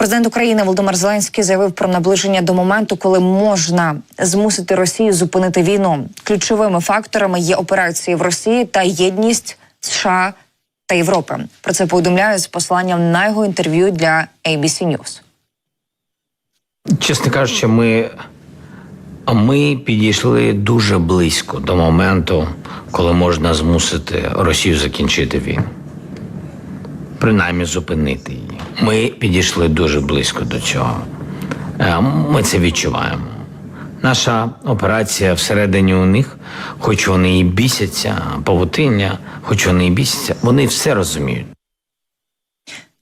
Президент України Володимир Зеленський заявив про наближення до моменту, коли можна змусити Росію зупинити війну. Ключовими факторами є операції в Росії та єдність США та Європи. Про це повідомляє з посиланням на його інтерв'ю для ABC News. Чесно кажучи, ми, ми підійшли дуже близько до моменту, коли можна змусити Росію закінчити війну. Принаймні зупинити її. Ми підійшли дуже близько до цього. Е, Ми це відчуваємо. Наша операція всередині у них, хоч вони і бісяться, павутиння, хоч вони і бісяться, вони все розуміють.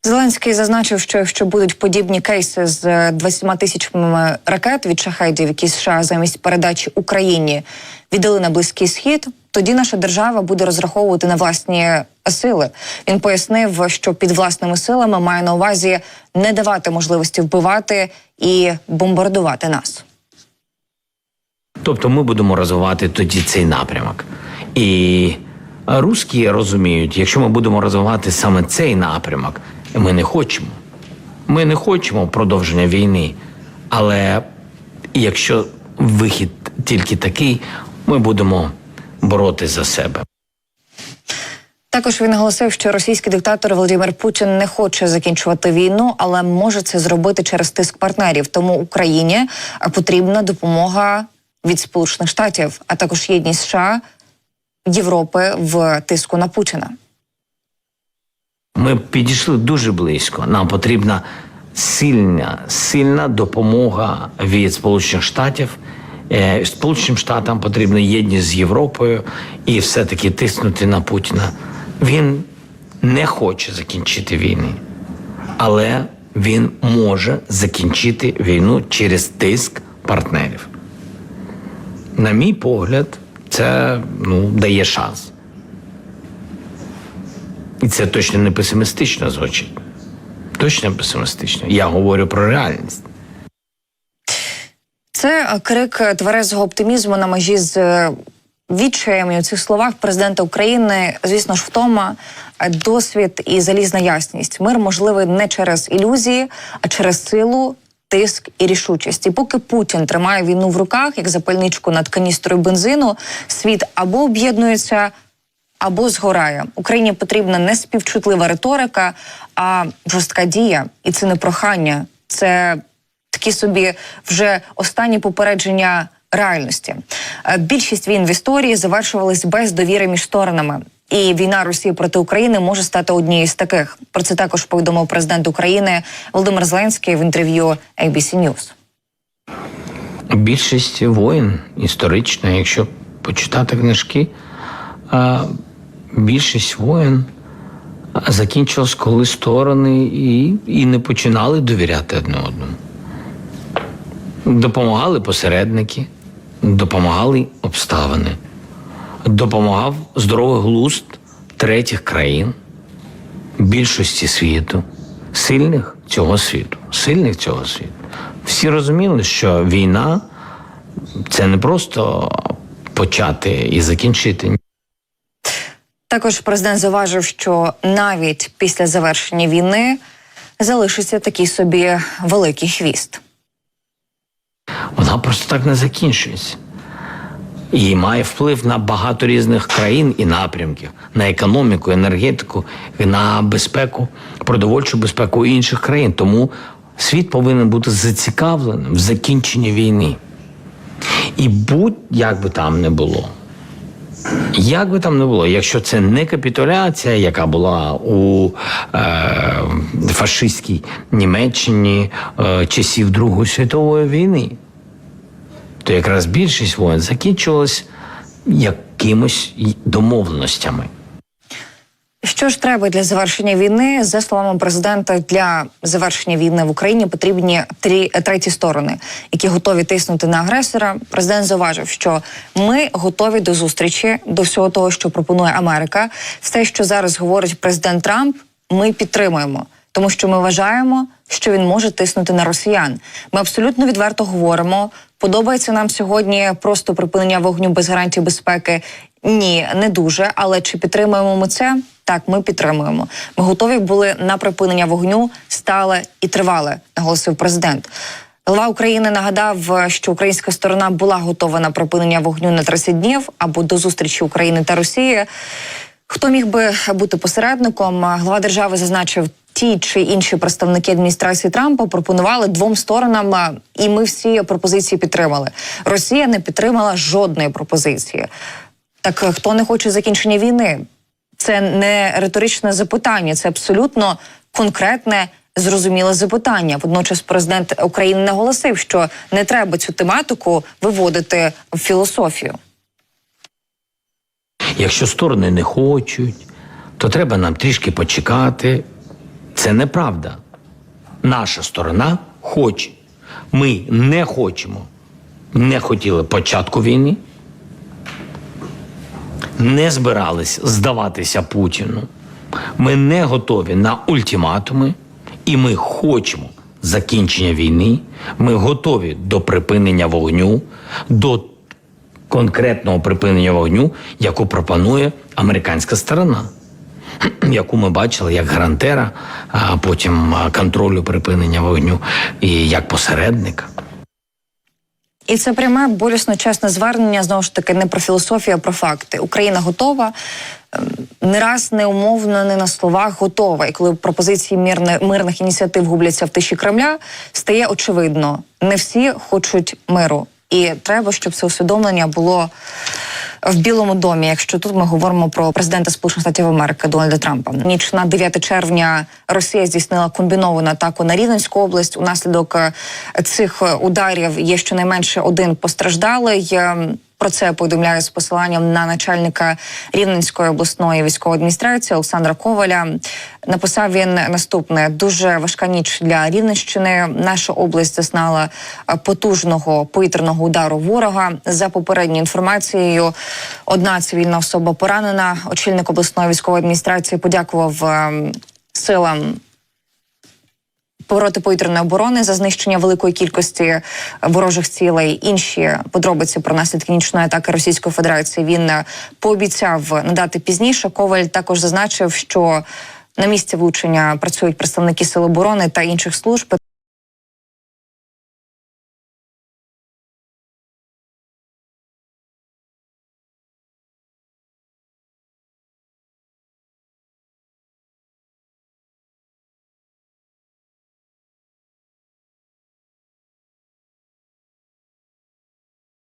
Зеленський зазначив, що якщо будуть подібні кейси з 20 тисячами ракет від шахедів, які США замість передачі Україні віддали на близький схід, тоді наша держава буде розраховувати на власні сили. Він пояснив, що під власними силами має на увазі не давати можливості вбивати і бомбардувати нас. Тобто ми будемо розвивати тоді цей напрямок. І русські розуміють, якщо ми будемо розвивати саме цей напрямок, ми не хочемо. Ми не хочемо продовження війни. Але якщо вихід тільки такий, ми будемо боротися за себе. Також він наголосив, що російський диктатор Володимир Путін не хоче закінчувати війну, але може це зробити через тиск партнерів. Тому Україні потрібна допомога від Сполучених Штатів, а також єдність США Європи в тиску на Путіна. Ми підійшли дуже близько. Нам потрібна сильна, сильна допомога від Сполучених Штатів. Е, Сполученим Штатам потрібна єдність з Європою і все-таки тиснути на Путіна. Він не хоче закінчити війни, але він може закінчити війну через тиск партнерів. На мій погляд, це ну, дає шанс. І це точно не песимістично звучить. Точно песимістично. Я говорю про реальність. Це крик тверезого оптимізму на межі з е, відчаєм. У цих словах президента України, звісно ж, втома, е, досвід і залізна ясність. Мир можливий не через ілюзії, а через силу. Тиск і рішучість. І поки Путін тримає війну в руках, як запальничку над каністрою бензину, світ або об'єднується, або згорає. Україні потрібна не співчутлива риторика, а жорстка дія. І це не прохання, це такі собі вже останні попередження реальності. Е, Більшість війн в історії завершувались без довіри між сторонами. І війна Росії проти України може стати однією з таких. Про це також повідомив президент України Володимир Зеленський в інтерв'ю ABC News. Більшість воїн історично, якщо почитати книжки, а, більшість воїн закінчилась, коли сторони і, і не починали довіряти одне одному. Допомагали посередники, допомагали обставини, допомагав здоровий глузд третіх країн, більшості світу, сильних цього світу, сильних цього світу. Всі розуміли, що війна це не просто почати і закінчити. Також президент зауважив, що навіть після завершення війни залишиться такий собі великий хвіст. Вона просто так не закінчується. І має вплив на багато різних країн і напрямків, на економіку, енергетику, на безпеку, продовольчу безпеку інших країн. Тому світ повинен бути зацікавленим в закінченні війни. І будь-як би там не було. Як би там не було, якщо це не капітуляція, яка була у е, фашистській Німеччині е, часів Другої світової війни, то якраз більшість воїн закінчувалась якимось домовленостями. Що ж треба для завершення війни? За словами президента, для завершення війни в Україні потрібні три треті сторони, які готові тиснути на агресора. Президент зауважив, що ми готові до зустрічі до всього того, що пропонує Америка. Все, що зараз говорить президент Трамп, ми підтримуємо. Тому що ми вважаємо, що він може тиснути на росіян. Ми абсолютно відверто говоримо. Подобається нам сьогодні просто припинення вогню без гарантій безпеки Ні, не дуже. Але чи підтримуємо ми це? Так, ми підтримуємо. Ми готові були на припинення вогню стале і тривале, наголосив президент. Голова України нагадав, що українська сторона була готова на припинення вогню на 30 днів або до зустрічі України та Росії. Хто міг би бути посередником? Глава держави зазначив, ті чи інші представники адміністрації Трампа пропонували двом сторонам, і ми всі пропозиції підтримали. Росія не підтримала жодної пропозиції. Так е, хто не хоче закінчення війни? Це не риторичне запитання, це абсолютно конкретне. Зрозуміле запитання. Водночас президент України наголосив, що не треба цю тематику виводити в філософію. Якщо сторони не хочуть, то треба нам трішки почекати. Це неправда. Наша сторона хоче. Ми не хочемо. Не хотіли початку війни, не збирались здаватися Путіну. Ми не готові на ультиматуми, і ми хочемо закінчення війни. Ми готові до припинення вогню, до конкретного припинення вогню, яку пропонує американська сторона, яку ми бачили як гарантера, а потім контролю припинення вогню і як посередника. І це пряме болісно чесне звернення знову ж таки не про філософію, а про факти. Україна готова. ем, Не раз неумовно, не на словах готова. І коли пропозиції мирне, мирних ініціатив губляться в тиші Кремля, стає очевидно, не всі хочуть миру. І треба, щоб це усвідомлення було в Білому домі. Якщо тут ми говоримо про президента Сполучених Штатів Америки Дональда Трампа, ніч на 9 червня Росія здійснила комбіновану атаку на Рівненську область. Унаслідок е, цих е, ударів є щонайменше один постраждалий. Про це повідомляє з посиланням на начальника Рівненської обласної військової адміністрації Олександра Коваля. Написав він наступне: дуже важка ніч для Рівненщини. Наша область зазнала е, потужного повітряного удару ворога. За попередньою інформацією, одна цивільна особа поранена. Очільник обласної військової адміністрації подякував е, силам протиповітряної оборони за знищення великої кількості ворожих цілей. Інші подробиці про наслідки нічної атаки Російської Федерації він е, пообіцяв надати пізніше. Коваль також зазначив, що на місці влучення працюють представники Сил оборони та інших служб.